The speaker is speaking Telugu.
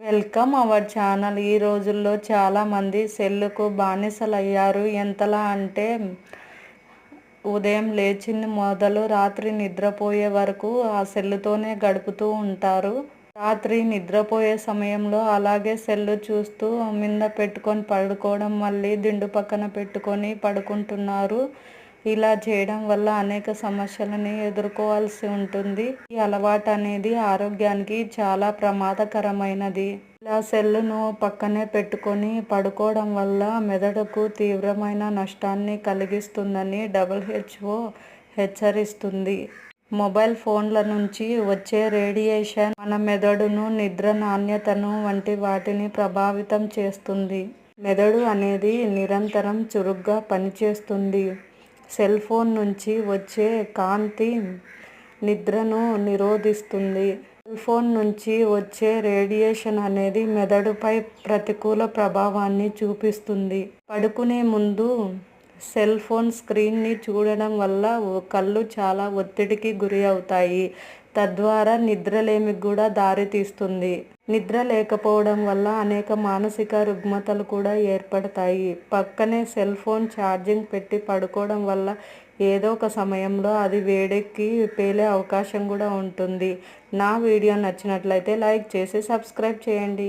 Welcome our channel. ఈ రోజుల్లో చాలామంది సెల్లుకు బానిసలయ్యారు. ఎంతలా అంటే ఉదయం లేచిన మొదలు రాత్రి నిద్రపోయే వరకు ఆ సెల్లుతోనే గడుపుతూ ఉంటారు. రాత్రి నిద్రపోయే సమయంలో అలాగే సెల్లు చూస్తూ మింద పెట్టుకొని పడుకోవడం మళ్ళీ దిండు పక్కన పెట్టుకొని పడుకుంటున్నారు. ఇలా చేయడం వల్ల అనేక సమస్యలని ఎదుర్కోవాల్సి ఉంటుంది. ఈ అలవాటు అనేది ఆరోగ్యానికి చాలా ప్రమాదకరమైనది. ఇలా సెల్లును పక్కనే పెట్టుకొని పడుకోవడం వల్ల మెదడుకు తీవ్రమైన నష్టాన్ని కలిగిస్తుందని డబ్ల్యూహెచ్ఓ హెచ్చరిస్తుంది. మొబైల్ ఫోన్ల నుంచి వచ్చే రేడియేషన్ మన మెదడును నిద్ర నాణ్యతను వంటి వాటిని ప్రభావితం చేస్తుంది. మెదడు అనేది నిరంతరం చురుగ్గా పనిచేస్తుంది. సెల్ ఫోన్ నుంచి వచ్చే కాంతి నిద్రను నిరోధిస్తుంది. సెల్ ఫోన్ నుంచి వచ్చే రేడియేషన్ అనేది మెదడుపై ప్రతికూల ప్రభావాన్ని చూపిస్తుంది. పడుకునే ముందు సెల్ ఫోన్ స్క్రీన్ని చూడడం వల్ల కళ్ళు చాలా ఒత్తిడికి గురి అవుతాయి. తద్వారా నిద్రలేమికి కూడా దారితీస్తుంది. నిద్ర లేకపోవడం వల్ల అనేక మానసిక రుగ్మతలు కూడా ఏర్పడతాయి. పక్కనే సెల్ ఫోన్ ఛార్జింగ్ పెట్టి పడుకోవడం వల్ల ఏదో ఒక సమయంలో అది వేడెక్కి పేలే అవకాశం కూడా ఉంటుంది. నా వీడియో నచ్చినట్లయితే లైక్ చేసి సబ్స్క్రైబ్ చేయండి.